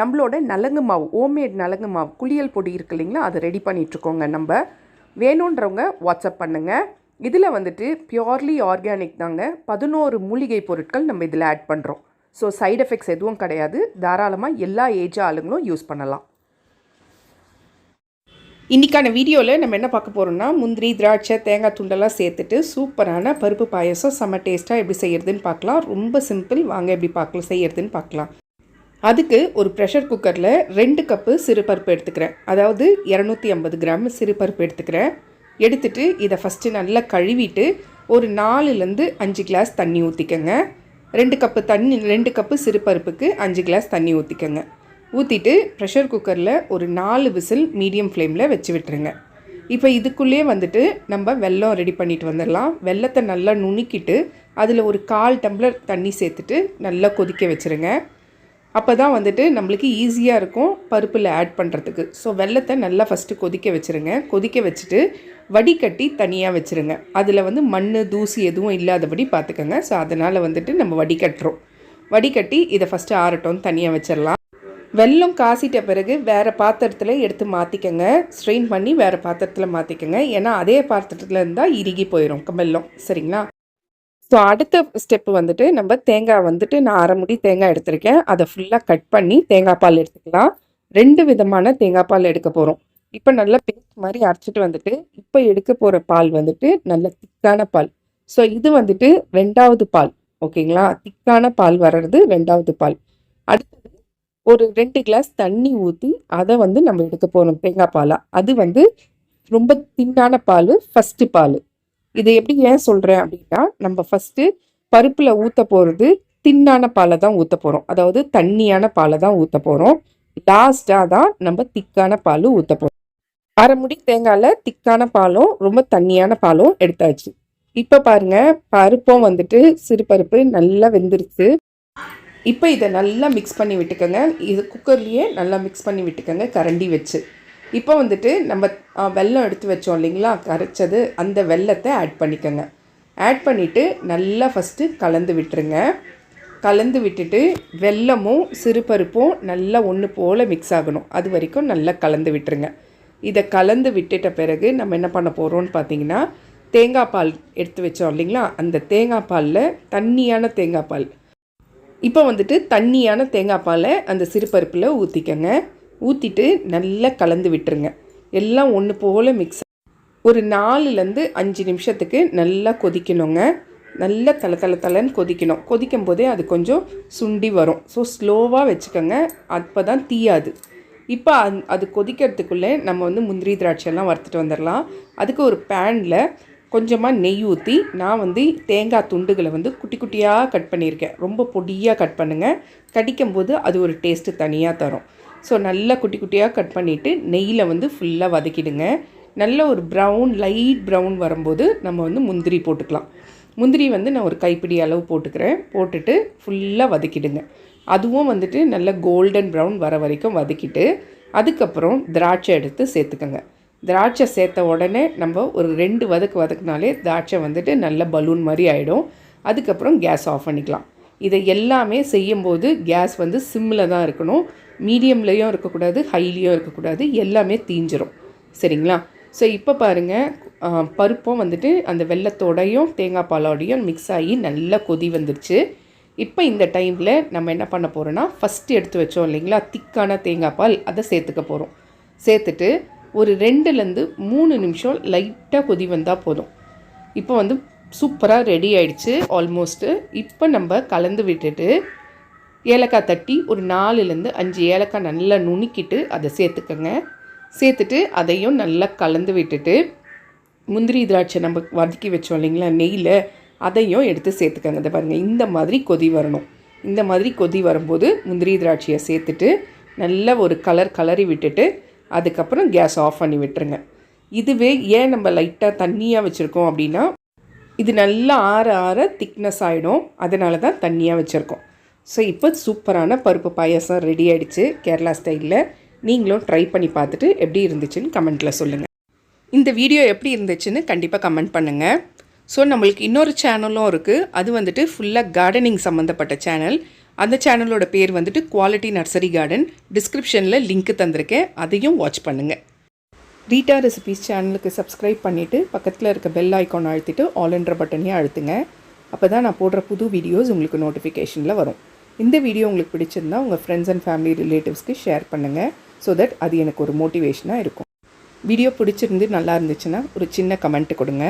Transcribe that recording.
நம்மளோட நலங்கு மாவு ஹோம்மேட் நலங்கு மாவு குளியல் பொடி இருக்கு இல்லைங்களா? அதை ரெடி பண்ணிகிட்ருக்கோங்க நம்ம. வேணுன்றவங்க வாட்ஸ்அப் பண்ணுங்கள் இதில் வந்துட்டு பியோர்லி ஆர்கானிக் தாங்க. பதினோரு மூலிகை பொருட்கள் நம்ம இதில் ஆட் பண்ணுறோம் ஸோ சைடு எஃபெக்ட்ஸ் எதுவும் கிடையாது. தாராளமாக எல்லா ஏஜ் ஆளுங்களும் யூஸ் பண்ணலாம். இன்றைக்கான வீடியோவில் நம்ம என்ன பார்க்க போகிறோம்னா முந்திரி திராட்சை தேங்காய் துண்டெல்லாம் சேர்த்துட்டு சூப்பரான பருப்பு பாயசம் செம்ம டேஸ்ட்டாக எப்படி செய்கிறதுன்னு பார்க்கலாம். ரொம்ப சிம்பிள் வாங்க எப்படி பார்க்கலாம் செய்கிறதுன்னு பார்க்கலாம். அதுக்கு ஒரு ப்ரெஷர் குக்கரில் ரெண்டு கப்பு சிறுபருப்பு எடுத்துக்கிறேன். அதாவது இரநூத்தி ஐம்பது கிராம் சிறுபருப்பு எடுத்துக்கிறேன். எடுத்துட்டு இதை ஃபஸ்ட்டு நல்லா கழுவிட்டு ஒரு நாலுலேருந்து அஞ்சு கிளாஸ் தண்ணி ஊற்றிக்கங்க ரெண்டு கப்பு தண்ணி ரெண்டு கப்பு சிறுபருப்புக்கு அஞ்சு கிளாஸ் தண்ணி ஊற்றிக்கங்க ஊற்றிட்டு ப்ரெஷர் குக்கரில் ஒரு நாலு விசில் மீடியம் ஃப்ளேமில் வச்சு விட்டுருங்க. இப்போ இதுக்குள்ளேயே வந்துட்டு நம்ம வெல்லம் ரெடி பண்ணிட்டு வந்துடலாம். வெல்லத்தை நல்லா நுணுக்கிட்டு அதில் ஒரு கால் டம்ளர் தண்ணி சேர்த்துட்டு நல்லா கொதிக்க வச்சுருங்க. அப்போ தான் வந்துட்டு நம்மளுக்கு ஈஸியாக இருக்கும் பருப்பில் ஆட் பண்ணுறதுக்கு ஸோ வெள்ளத்தை நல்லா ஃபஸ்ட்டு கொதிக்க வச்சுருங்க. கொதிக்க வச்சுட்டு வடிகட்டி தனியாக வச்சுருங்க. அதில் வந்து மண் தூசி எதுவும் இல்லாதபடி பார்த்துக்கோங்க ஸோ அதனால் வந்துட்டு நம்ம வடிகட்டுறோம். வடிகட்டி இதை ஃபஸ்ட்டு ஆறட்டும் தனியாக வச்சிடலாம் வெல்லம் காசிட்ட பிறகு வேறு பாத்திரத்தில் எடுத்து மாற்றிக்கங்க ஸ்ட்ரெயின் பண்ணி வேறு பாத்திரத்தில் மாற்றிக்கங்க ஏன்னா அதே பாத்திரத்தில் இருந்தால் இறுகி போயிடும் வெல்லம். சரிங்களா? ஸோ அடுத்த ஸ்டெப்பு வந்துட்டு நம்ம தேங்காய் வந்துட்டு நான் அரை முடி தேங்காய் எடுத்திருக்கேன். அதை ஃபுல்லாக கட் பண்ணி தேங்காய் பால் எடுத்துக்கலாம். ரெண்டு விதமான தேங்காய் பால் எடுக்க போகிறோம் இப்போ நல்லா பேஸ்ட் மாதிரி அரைச்சிட்டு வந்துட்டு இப்போ எடுக்க போகிற பால் வந்துட்டு நல்ல திக்கான பால். ஸோ இது வந்துட்டு ரெண்டாவது பால். ஓகேங்களா? திக்கான பால் வர்றது ரெண்டாவது பால். அடுத்தது ஒரு ரெண்டு கிளாஸ் தண்ணி ஊற்றி அதை வந்து நம்ம எடுக்க போகிறோம் தேங்காய் பாலாக அது வந்து ரொம்ப தின்னான பால் ஃபஸ்ட்டு பால். இதை எப்படி ஏன் சொல்கிறேன் அப்படின்னா நம்ம ஃபஸ்ட்டு பருப்பில் ஊற்ற போகிறது தின்னான பாலை தான் ஊற்ற போகிறோம் அதாவது தண்ணியான பாலை தான் ஊற்ற போகிறோம் லாஸ்ட்டாக தான் நம்ம திக்கான பால் ஊற்ற போகிறோம் அரை முடி தேங்காயில் திக்கான பாலும் ரொம்ப தண்ணியான பாலும் எடுத்தாச்சு. இப்போ பாருங்க பருப்பும் வந்துட்டு சிறு பருப்பு நல்லா வெந்துருச்சு. இப்போ இதை நல்லா மிக்ஸ் பண்ணி விட்டுக்கோங்க. இது குக்கர்லேயே நல்லா மிக்ஸ் பண்ணி விட்டுக்கோங்க கரண்டி வச்சு. இப்போ வந்துட்டு நம்ம வெல்லம் எடுத்து வச்சோம் இல்லைங்களா? கரைச்சது அந்த வெல்லத்தை ஆட் பண்ணிக்கோங்க. ஆட் பண்ணிவிட்டு நல்லா ஃபஸ்ட்டு கலந்து விட்டுருங்க. கலந்து விட்டுட்டு வெல்லமும் சிறுபருப்பும் நல்லா ஒன்று போல் மிக்ஸ் ஆகணும். அது வரைக்கும் நல்லா கலந்து விட்டுருங்க. இதை கலந்து விட்டுட்ட பிறகு நம்ம என்ன பண்ண போகிறோம்னு பார்த்தீங்கன்னா தேங்காய் பால் எடுத்து வச்சோம் இல்லைங்களா? அந்த தேங்காய் பாலில் தண்ணியான தேங்காய் பால். இப்போ வந்துட்டு தண்ணியான தேங்காய் பாலை அந்த சிறுபருப்பில் ஊற்றிக்கங்க ஊற்றிட்டு நல்லா கலந்து விட்டுருங்க. எல்லாம் ஒன்று போல் மிக்ஸ் ஒரு நாலுலேருந்து அஞ்சு நிமிஷத்துக்கு நல்லா கொதிக்கணுங்க. நல்லா தலை தலை தலைன்னு கொதிக்கணும். கொதிக்கும் போதே அது கொஞ்சம் சுண்டி வரும். ஸோ ஸ்லோவாக வச்சுக்கோங்க. அப்போ தான் தீயாது. இப்போ அந் அது கொதிக்கிறதுக்குள்ளே நம்ம வந்து முந்திரி திராட்சையெல்லாம் வறுத்துட்டு வந்துடலாம் அதுக்கு ஒரு பேனில் கொஞ்சமாக நெய் ஊற்றி நான் வந்து தேங்காய் துண்டுகளை வந்து குட்டி குட்டியாக கட் பண்ணியிருக்கேன். ரொம்ப பொடியாக கட் பண்ணுங்கள் கடிக்கும்போது அது ஒரு டேஸ்ட்டு தனியாக தரும். ஸோ நல்லா குட்டி குட்டியாக கட் பண்ணிவிட்டு நெய்யில் வந்து ஃபுல்லாக வதக்கிடுங்க. நல்ல ஒரு ப்ரௌன் லைட் ப்ரௌன் வரும்போது நம்ம வந்து முந்திரி போட்டுக்கலாம். முந்திரி வந்து நான் ஒரு கைப்பிடி அளவு போட்டுக்கிறேன். போட்டுட்டு ஃபுல்லாக வதக்கிடுங்க. அதுவும் வந்துட்டு நல்ல கோல்டன் ப்ரௌன் வர வரைக்கும் வதக்கிட்டு அதுக்கப்புறம் திராட்சை எடுத்து சேர்த்துக்கோங்க. திராட்சை சேர்த்த உடனே நம்ம ஒரு ரெண்டு வதக்கு வதக்குனாலே திராட்சை வந்துட்டு நல்ல பலூன் மாதிரி ஆகிடும் அதுக்கப்புறம் கேஸ் ஆஃப் பண்ணிக்கலாம். இதை எல்லாமே செய்யும்போது கேஸ் வந்து சிம்மில் தான் இருக்கணும். மீடியம்லேயும் இருக்கக்கூடாது ஹைலியும் இருக்கக்கூடாது எல்லாமே தீஞ்சிரும். சரிங்களா? ஸோ இப்போ பாருங்கள் பருப்பும் வந்துட்டு அந்த வெள்ளத்தோடையும் தேங்காய் பாலோடையும் மிக்ஸ் ஆகி நல்லா கொதி வந்துடுச்சு இப்போ இந்த டைமில் நம்ம என்ன பண்ண போகிறோன்னா ஃபஸ்ட்டு எடுத்து வச்சோம் இல்லைங்களா திக்கான தேங்காய் பால் அதை சேர்த்துக்க போகிறோம் சேர்த்துட்டு ஒரு ரெண்டுலேருந்து மூணு நிமிஷம் லைட்டாக கொதி வந்தால் போதும். இப்போ வந்து சூப்பராக ரெடி ஆயிடுச்சு ஆல்மோஸ்ட்டு இப்போ நம்ம கலந்து விட்டுட்டு ஏலக்காய் தட்டி ஒரு நாலுலேருந்து அஞ்சு ஏலக்காய் நல்லா நுணுக்கிட்டு அதை சேர்த்துக்கோங்க. சேர்த்துட்டு அதையும் நல்லா கலந்து விட்டுட்டு முந்திரி திராட்சை நம்ம வதக்கி வச்சோம் இல்லைங்களா நெய்யில் அதையும் எடுத்து சேர்த்துக்கங்க. இதை பாருங்கள் இந்த மாதிரி கொதி வரணும். இந்த மாதிரி கொதி வரும்போது முந்திரி திராட்சையை சேர்த்துட்டு நல்ல ஒரு கலர் கலரி விட்டுட்டு அதுக்கப்புறம் கேஸ் ஆஃப் பண்ணி விட்டுருங்க. இதுவே ஏன் நம்ம லைட்டாக தண்ணியாக வச்சுருக்கோம் அப்படின்னா இது நல்லா ஆற ஆற திக்னஸ் ஆகிடும் அதனால தான் தண்ணியாக வச்சுருக்கோம். ஸோ இப்போ சூப்பரான பருப்பு பாயாசம் ரெடி ஆகிடுச்சு கேரளா ஸ்டைலில் நீங்களும் ட்ரை பண்ணி பார்த்துட்டு எப்படி இருந்துச்சுன்னு கமெண்ட்டில் சொல்லுங்கள் இந்த வீடியோ எப்படி இருந்துச்சுன்னு கண்டிப்பாக கமெண்ட் பண்ணுங்கள் ஸோ நம்மளுக்கு இன்னொரு சேனலும் இருக்குது அது வந்துட்டு ஃபுல்லாக கார்டனிங் சம்மந்தப்பட்ட சேனல் அந்த சேனலோட பேர் வந்துட்டு குவாலிட்டி நர்சரி கார்டன் டிஸ்கிரிப்ஷனில் லிங்க் தந்திருக்கேன். அதையும் வாட்ச் பண்ணுங்கள் ரீட்டா ரெசிபீஸ் சேனலுக்கு சப்ஸ்கிரைப் பண்ணிவிட்டு பக்கத்தில் இருக்க பெல் ஐக்கான் அழுத்திட்டு ஆல்ன்ற பட்டனையும் அழுத்துங்க. அப்போ தான் நான் போடுற புது வீடியோஸ் உங்களுக்கு நோட்டிஃபிகேஷனில் வரும். இந்த வீடியோ உங்களுக்கு பிடிச்சிருந்தா உங்கள் ஃப்ரெண்ட்ஸ் அண்ட் ஃபேமிலி ரிலேட்டிவ்ஸ்க்கு ஷேர் பண்ணுங்கள் ஸோ தட் அது எனக்கு ஒரு மோட்டிவேஷனாக இருக்கும். வீடியோ பிடிச்சிருந்து நல்லா இருந்துச்சுன்னா ஒரு சின்ன கமெண்ட் கொடுங்க.